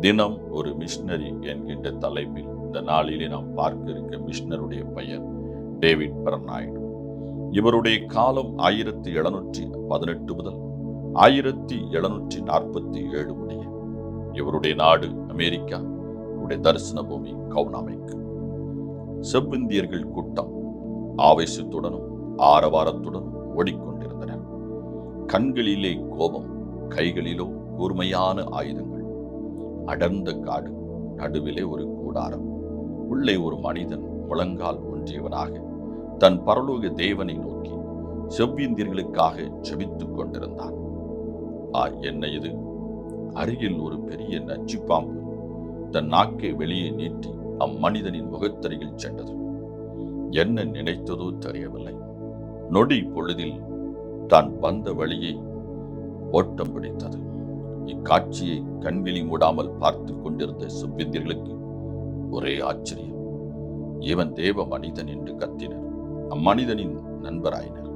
தினம் ஒரு மிஷினரி என்கின்ற தலைப்பில் இந்த நாளிலே நாம் பார்க்க இருக்க மிஷினருடைய பெயர் டேவிட் பர்னாய்டு இவருடைய காலம் ஆயிரத்தி எழுநூற்றி பதினெட்டு முதல் ஆயிரத்தி எழுநூற்றி நாற்பத்தி ஏழு முடிய இவருடைய நாடு அமெரிக்கா இவருடைய தரிசன பூமி கவுனாமைக்கு. செவ்விந்தியர்கள் கூட்டம் ஆவேசத்துடனும் ஆரவாரத்துடனும் ஓடிக்கொண்டிருந்தனர் கண்களிலே கோபம் கைகளிலோ கூர்மையான ஆயுதங்கள் அடர்ந்த காடு நடுவிலே ஒரு கூடாரம். உள்ளே ஒரு மனிதன் முழங்கால் ஒன்றியவனாக தன் பரலோக தேவனை நோக்கி செவ்விந்தியர்களுக்காக செபித்துக் கொண்டிருந்தான். ஆ என்ன இது? அருகில் ஒரு பெரிய நச்சு பாம்பு தன் நாக்கை வெளியே நீட்டி அம்மனிதனின் முகத்தருகில் சென்றது. என்ன நினைத்ததோ தெரியவில்லை. நொடி பொழுதில் தான் வந்த வழியை ஓட்டம் பிடித்தது. இக்காட்சியை கண்விழி மூடாமல் பார்த்து கொண்டிருந்த சுப்பிந்தியர்களுக்கு ஒரே ஆச்சரியம். இவன் தேவ மனிதன் என்று கத்தினர். அம்மனிதனின் நண்பராயினர்.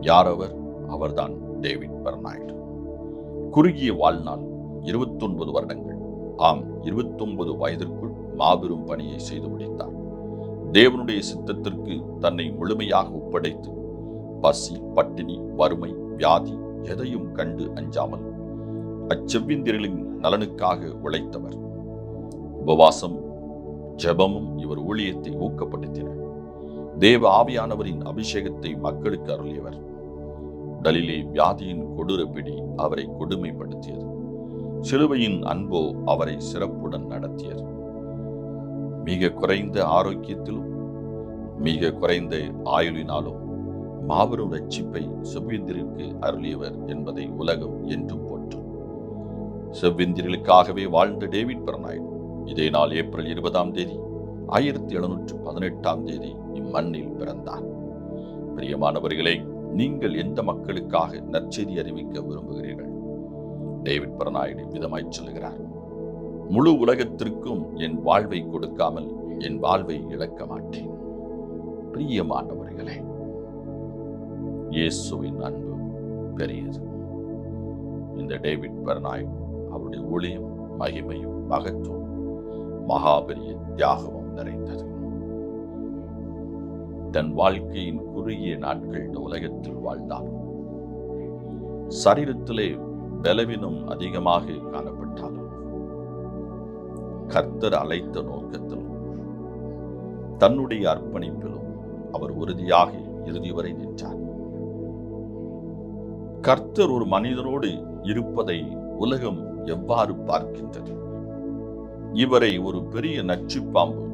யார் அவர் அவர்தான் டேவிட் பெர்னாய்டு குறுகிய வாழ்நாள் இருபத்தொன்பது வருடங்கள். ஆம் இருபத்தொன்பது வயதிற்குள் மாபெரும் பணியை செய்து முடித்தார். தேவனுடைய சித்தத்திற்கு தன்னை முழுமையாக ஒப்படைத்து பசி பட்டினி வறுமை வியாதி எதையும் கண்டு அஞ்சாமல் அச்செவ்விந்திரலின் நலனுக்காக உழைத்தவர். உபவாசம் ஜெபமும் இவர் ஊழியத்தை ஊக்கப்படுத்தின. தேவ ஆவியானவரின் அபிஷேகத்தை மக்களுக்கு அருளியவர். உடலிலே வியாதியின் கொடூர பிடி அவரை கொடுமைப்படுத்தியது. சிலுவையின் அன்போ அவரை சிறப்புடன் நடத்தியது. மிக குறைந்த ஆரோக்கியத்திலும் மிக குறைந்த ஆயுளினாலும் மாபெரும் ரட்சிப்பை செவ்வேந்திரிற்கு அருளியவர் என்பதை உலகம் என்றும் போற்றும் வாழ்ந்த டேவிட் பெர்னாய்டு இதே நாள் ஏப்ரல் இருபதாம் தேதி ஆயிரத்தி எழுநூற்று பதினெட்டாம் தேதி இம்மண்ணில் பிறந்தார். பிரியமானவர்களே நீங்கள் எந்த மக்களுக்காக நற்செய்தி அறிவிக்க விரும்புகிறீர்கள்? டேவிட் பெர்னாய்டு விதமாய் சொல்லுகிறார் முழு உலகத்திற்கும் என் வாழ்வை கொடுக்காமல் என் வாழ்வை இழக்க மாட்டேன். பிரியமானவர்களே இயேசுவின் அன்பு பெரியது. இந்த டேவிட் பெர்னாய் அவருடைய ஒளியும் மகிமையும் மகத்துவம் மகாபெரிய தியாகமும் நிறைந்தது. தன் வாழ்க்கையின் குறுகிய நாட்கள் இந்த உலகத்தில் வாழ்ந்தார். சரீரத்திலே பலவினும் அதிகமாக காணப்பட்டாலும் கர்த்தர் அழைத்த நோக்கத்திலும் தன்னுடைய அர்ப்பணிப்பிலும் அவர் உறுதியாக இறுதி வரை நின்றார். கர்த்தர் ஒரு மனிதனோடு இருப்பதை உலகம் எவ்வாறு பார்க்கின்றது? இவரை ஒரு பெரிய நச்சு பாம்பு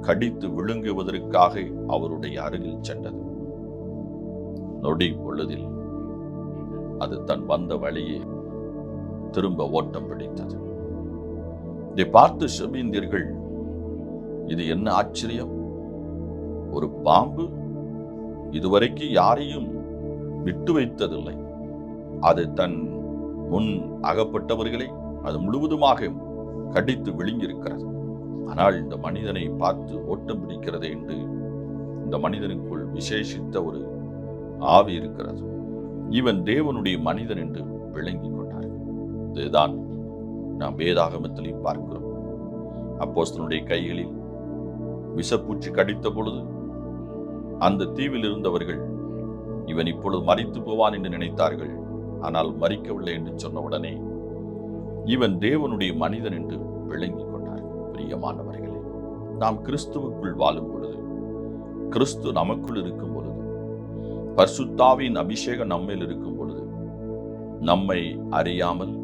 கடித்து விழுங்குவதற்காக அவருடைய அருகில் சென்றது. நொடி பொழுதில் அது தன் வந்த வழியே திரும்ப ஓட்டம் பிடித்தது. இதை பார்த்து செபீந்தியர்கள் இது என்ன ஆச்சரியம்? ஒரு பாம்பு இதுவரைக்கு யாரையும் விட்டு வைத்ததில்லை. அது தன் முன் அகப்பட்டவர்களை அது முழுவதுமாக கடித்து விழுங்கியிருக்கிறது. ஆனால் இந்த மனிதனை பார்த்து ஓட்டம் பிடிக்கிறது என்று இந்த மனிதனுக்குள் விசேஷித்த ஒரு ஆவி இருக்கிறது. இவன் தேவனுடைய மனிதன் என்று விளங்கிக் கொண்டார் இதுதான் நாம் வேதாகமத்திலையும் பார்க்கிறோம். அப்போஸ்தனுடைய கைகளில் விஷப்பூச்சி கடித்த பொழுது அந்த தீவில் இருந்தவர்கள் இவன் இப்பொழுது மறித்து போவான் என்று நினைத்தார்கள். ஆனால் மறிக்கவில்லை என்று சொன்ன உடனே இவன் தேவனுடைய மனிதன் என்று விளங்கிக் கொண்டார் பிரியமானவர்களே நாம் கிறிஸ்துவுக்குள் வாழும் பொழுது கிறிஸ்து நமக்குள் இருக்கும் பொழுது பர்சுத்தாவின் அபிஷேகம் நம்மில் இருக்கும் பொழுது நம்மை அறியாமல்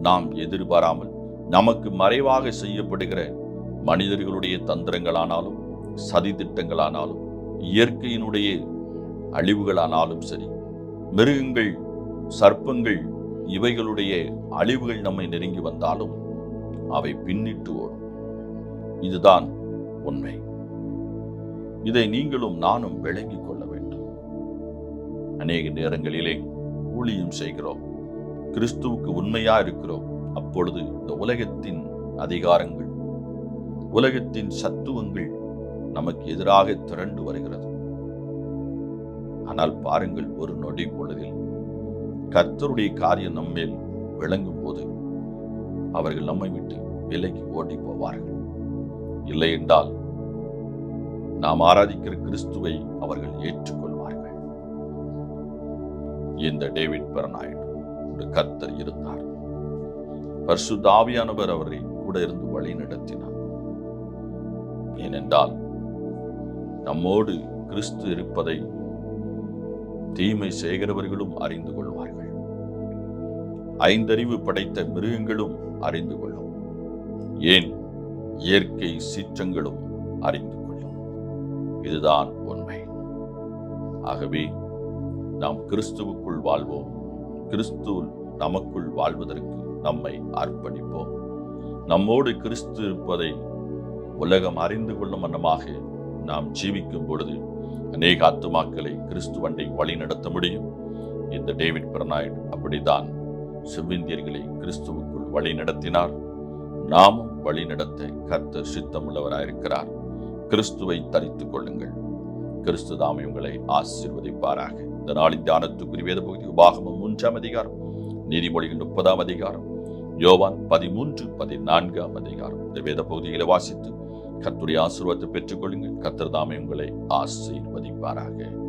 நாம் எதிர்பாராமல் நமக்கு மறைவாக செய்யப்படுகிற மனிதர்களுடைய தந்திரங்களானாலும் சதி திட்டங்களானாலும் இயற்கையினுடைய அழிவுகளானாலும் சரி மிருகங்கள் சர்ப்பங்கள் இவைகளுடைய அழிவுகள் நம்மை நெருங்கி வந்தாலும் அவை பின்னிட்டு ஓடும். இதுதான் உண்மை. இதை நீங்களும் நானும் விளங்கிக் கொள்ள வேண்டும். அநேக நேரங்களிலே ஊழியம் செய்கிறோம். கிறிஸ்துவுக்கு உண்மையா இருக்கிறோம். அப்பொழுது இந்த உலகத்தின் அதிகாரங்கள் உலகத்தின் சத்துவங்கள் நமக்கு எதிராக திரண்டு வருகிறது. ஆனால் பாருங்கள் ஒரு நொடி பொழுதில் கர்த்தருடைய காரியம் நம்மேல் விளங்கும் போது அவர்கள் நம்மை விட்டு விலைக்கு ஓடி போவார்கள். இல்லை என்றால் நாம் ஆராதிக்கிற கிறிஸ்துவை அவர்கள் ஏற்றுக்கொள்வார்கள். இந்த டேவிட் பரநாயுடு ஒரு கர்த்தர் இருந்தார். பரிசுத்தாவியானவர் அவரை கூட இருந்து வழி நடத்தினார். ஏனென்றால் நம்மோடு கிறிஸ்து இருப்பதை தீமை செய்கிறவர்களும் அறிந்து கொள்வார்கள். ஐந்தறிவு படைத்த மிருகங்களும் அறிந்து கொள்ளும். ஏன்? இயற்கை சீற்றங்களும் அறிந்து கொள்ளும். இதுதான் உண்மை. ஆகவே நாம் கிறிஸ்துவுக்குள் வாழ்வோம். கிறிஸ்து நமக்குள் வாழ்வதற்கு நம்மை அர்ப்பணிப்போம். நம்மோடு கிறிஸ்து இருப்பதை உலகம் அறிந்து கொள்ளும் வண்ணமாக நாம் ஜீவிக்கும் பொழுது அநேக ஆத்துமாக்களை கிறிஸ்துவண்டை வழி நடத்த முடியும். இந்த டேவிட் பெர்னாய்டு அப்படித்தான் செவ்விந்தியர்களை கிறிஸ்துவுக்குள் வழி நடத்தினார் நாமும் வழி நடத்த கர்த்தர் சித்தமுள்ளவராயிருக்கிறார். கிறிஸ்துவை தரித்துக் கொள்ளுங்கள். கிறிஸ்து தாமே உங்களை ஆசிர்வதிப்பாராக. இந்த நாளின் தியானத்துக்குரிய வேத பகுதி உபாகமம் மூன்றாம் அதிகாரம் நீதிமொழிகள் முப்பதாம் அதிகாரம் யோவான் பதிமூன்று பதினான்காம் அதிகாரம். இந்த வேத பகுதிகளை வாசித்து கத்துடைய ஆசீர்வாதத்தை பெற்றுக்கொள்ளுங்கள். கர்த்தர் தாமே உங்களை ஆசீர்வதிப்பாராக.